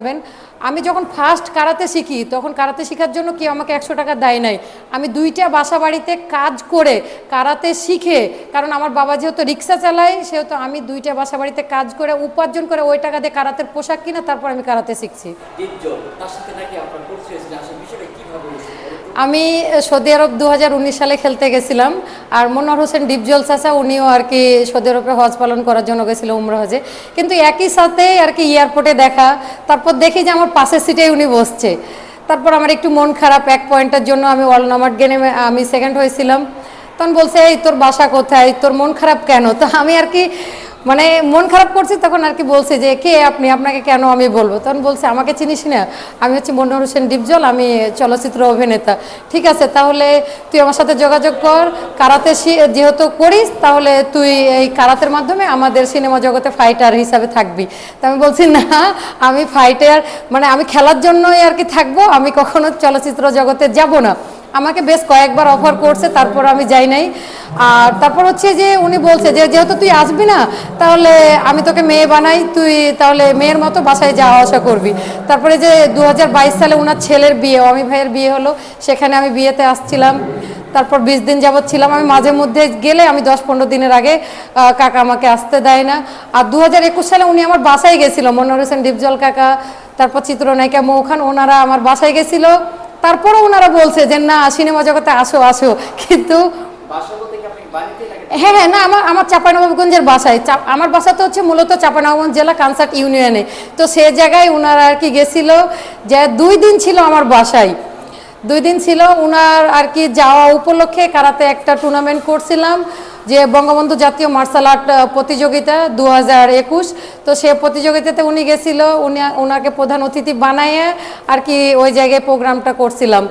যাবেন। আমি যখন ফার্স্ট কারাতে শিখি, তখন কারাতে শেখার জন্য কেউ আমাকে একশো টাকা দেয় নাই। আমি দুইটা বাসা বাড়িতে কাজ করে কারাতে শিখে, কারণ আমার বাবা যেহেতু রিক্সা চালায়, সেহেতু আমি দুইটা বাসা বাড়িতে কাজ করে, উপার্জন করে ওই টাকা দিয়ে কারাতের পোশাক কিনা তারপর আমি কারাতে শিখছি। তার সাথে নাকি আমি সৌদি আরব দু হাজার উনিশ সালে খেলতে গেছিলাম, আর মনোয়ার হোসেন ডিপজল চাচা, উনিও আর কি সৌদি আরবে হজ পালন করার জন্য গেছিল উমরা হজে। কিন্তু একই সাথে আর কি এয়ারপোর্টে দেখা, তারপর দেখি যে আমার পাশের সিটে উনি বসছে। তারপর আমার একটু মন খারাপ, এক পয়েন্টের জন্য আমি অল নাম্বার গেমে আমি সেকেন্ড হয়েছিলাম। তখন বলছে, এই তোর বাসা কোথায়? তোর মন খারাপ কেন? তো আমি আর কি মানে মন খারাপ করছি, তখন আর কি বলছে যে, কে আপনি? আপনাকে কেন আমি বলব? তখন বলছে, আমাকে চিনিস না? আমি হচ্ছে মনোহর হোসেন ডিপজল, আমি চলচ্চিত্র অভিনেতা। ঠিক আছে, তাহলে তুই আমার সাথে যোগাযোগ কর। কারাতে যেহেতু করিস, তাহলে তুই এই কারাতের মাধ্যমে আমাদের সিনেমা জগতে ফাইটার হিসাবে থাকবি। তো আমি বলছি, না, আমি ফাইটার মানে আমি খেলার জন্যই আর কি থাকব। আমি কখনো চলচ্চিত্র জগতে যাব না। আমাকে বেশ কয়েকবার অফার করছে, তারপর আমি যাই নাই। আর তারপর হচ্ছে যে উনি বলছে যে, যেহেতু তুই আসবি না, তাহলে আমি তোকে মেয়ে বানাই, তুই তাহলে মেয়ের মতো বাসায় যাওয়া আসা করবি। তারপরে যে দু হাজার বাইশ সালে ওনার ছেলের বিয়ে অমি ভাইয়ের বিয়ে হলো, সেখানে আমি বিয়েতে আসছিলাম। তারপর বিশ দিন যাবৎ ছিলাম। আমি মাঝে মধ্যে গেলে আমি দশ পনেরো দিনের আগে কাকা আমাকে আসতে দেয় না। আর দু হাজার একুশ সালে উনি আমার বাসায় গেছিল, মনোহর হোসেন, ডিপজল কাকা, তারপর চিত্রনায়িকা মৌখান, ওনারা আমার বাসায় গেছিল। তারপরও ওনারা বলছে যে, না, সিনেমা জগতে আসো আসো। কিন্তু হ্যাঁ হ্যাঁ না, আমার আমার চাঁপানবাবগঞ্জের বাসায়। আমার বাসা তো হচ্ছে মূলত চাঁপানবাবগঞ্জ জেলা কানসার্ট ইউনিয়নে। তো সে জায়গায় ওনারা আর কি গেছিল যে, দুই দিন ছিল আমার বাসায়। দুই দিন ছিল ওনার আর কি যাওয়া উপলক্ষে কারাতে একটা টুর্নামেন্ট করছিলাম। যে বঙ্গবন্ধু জাতীয় মার্শাল আর্ট প্রতিযোগিতা দু হাজার একুশ, তো সে প্রতিযোগিতাতে উনি গেছিল, উনি ওনাকে প্রধান অতিথি বানাইয়ে আর কি ওই জায়গায় প্রোগ্রামটা করছিলাম।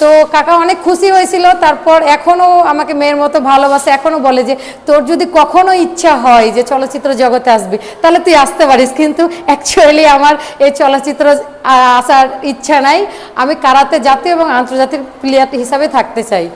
তো কাকা অনেক খুশি হয়েছিল, তারপর এখনও আমাকে মেয়ের মতো ভালোবাসে এখনও বলে যে, তোর যদি কখনো ইচ্ছা হয় যে চলচ্চিত্র জগতে আসবি, তাহলে তুই আসতে পারিস, কিন্তু অ্যাকচুয়ালি আমার এই চলচ্চিত্র আসার ইচ্ছা নাই। আমি কারাতে জাতীয় এবং আন্তর্জাতিক প্লেয়ার হিসাবে থাকতে চাই।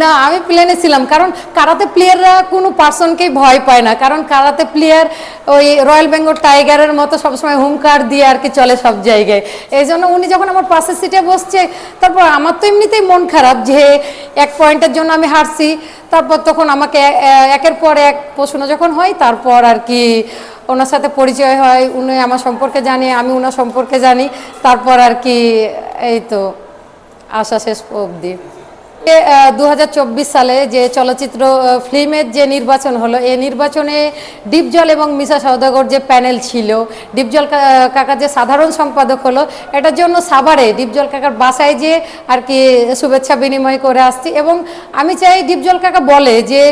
না, আমি প্লেনে ছিলাম, কারণ কারাতে প্লেয়াররা কোনো পার্সনকেই ভয় পায় না। কারণ কারাতে প্লেয়ার ওই রয়্যাল বেঙ্গল টাইগারের মতো সবসময় হুঙ্কার দিয়ে আর কি চলে সব জায়গায়। এই জন্য উনি যখন আমার পাশের সিটে বসছে, তারপর আমার তো এমনিতেই মন খারাপ যে এক পয়েন্টের জন্য আমি হারছি। তারপর তখন আমাকে একের পর এক প্রশ্ন যখন হয়, তারপর আর কি ওনার সাথে পরিচয় হয়। উনি আমার সম্পর্কে জানে, আমি ওনার সম্পর্কে জানি। তারপর আর কি, এই তো। আশা শেষ অবধি। দু হাজার চব্বিশ সালে যে চলচ্চিত্র ফিল্মের যে নির্বাচন হলো এই নির্বাচনে ডিপজল এবং মিশা সৌদাগর যে প্যানেল ছিল ডিপজল কাকার যে সাধারণ সম্পাদক হলো, এটার জন্য সাভারে ডিপজল কাকার বাসায় যে আর কি শুভেচ্ছা বিনিময় করে আসছি। এবং আমি চাই ডিপজল কাকা বলে যে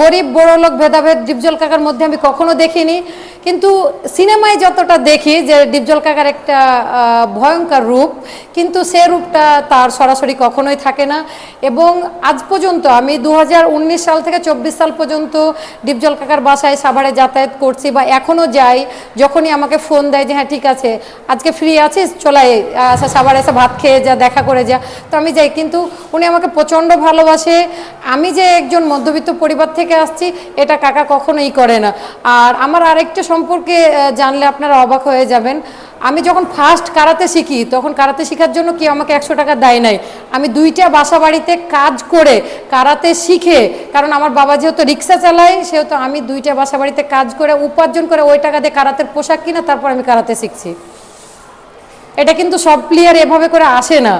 গরিব, বড় লোক, ভেদাভেদ, ডিপজল কাকার মধ্যে আমি কখনো দেখিনি। কিন্তু সিনেমায় যতটা দেখি যে ডিপজল কাকার একটা ভয়ঙ্কর রূপ, কিন্তু সে রূপটা তার সরাসরি কখনোই থাকে না। এবং আজ পর্যন্ত আমি দু হাজার উনিশ সাল থেকে চব্বিশ সাল পর্যন্ত ডিপজল কাকার বাসায় সাভারে যাতায়াত করছি বা এখনও যাই, যখনই আমাকে ফোন দেয় যে হ্যাঁ ঠিক আছে, আজকে ফ্রি আছিস? চলাই সাভারে এসে ভাত খেয়ে যা, দেখা করে যা। তো আমি যাই, কিন্তু উনি আমাকে প্রচণ্ড ভালোবাসে। আমি যে একজন মধ্যবিত্ত পরিবার থেকে আসছি, এটা কাকা কখনোই করে না। আর আমার আরেকটা সম্পর্কে জানলে আপনারা অবাক হয়ে যাবেন। আমি যখন ফার্স্ট কারাতে শিখি, তখন কারাতে শেখার জন্য কেউ আমাকে একশো টাকা দেয় নাই। আমি দুইটা বাসা বাড়িতে কাজ করে কারাতে শিখে, কারণ আমার বাবা যেহেতু রিক্সা চালায়, সেহেতু আমি দুইটা বাসা বাড়িতে কাজ করে উপার্জন করে ওই টাকা দিয়ে কারাতের পোশাক কিনা, তারপর আমি কারাতে শিখছি। এটা কিন্তু সব প্লেয়ার এভাবে করে আসে না।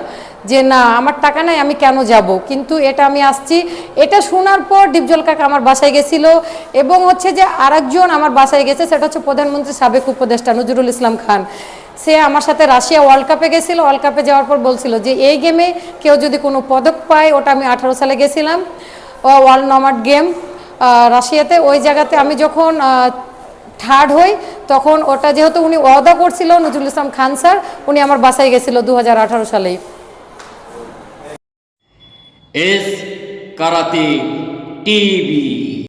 যে না, আমার টাকা নাই, আমি কেন যাব? কিন্তু এটা আমি আসছি। এটা শোনার পর ডিপজল কাকা আমার বাসায় গেছিল এবং হচ্ছে যে আরেকজন আমার বাসায় গেছে, সেটা হচ্ছে প্রধানমন্ত্রী সাবেক উপদেষ্টা নজরুল ইসলাম খান। সে আমার সাথে রাশিয়া ওয়ার্ল্ড কাপে গেছিল। ওয়ার্ল্ড কাপে যাওয়ার পর বলছিল যে, এই গেমে কেউ যদি কোনো পদক পায়, ওটা আমি আঠারো সালে গেছিলাম ওয়ার্ল্ড নমার্ড গেম রাশিয়াতে। ওই জায়গাতে আমি যখন থার্ড হই, তখন ওটা যেহেতু উনি ওয়াদা করছিল, নজরুল ইসলাম খান স্যার, উনি আমার বাসায় গেছিল দু সালেই। S karate TV.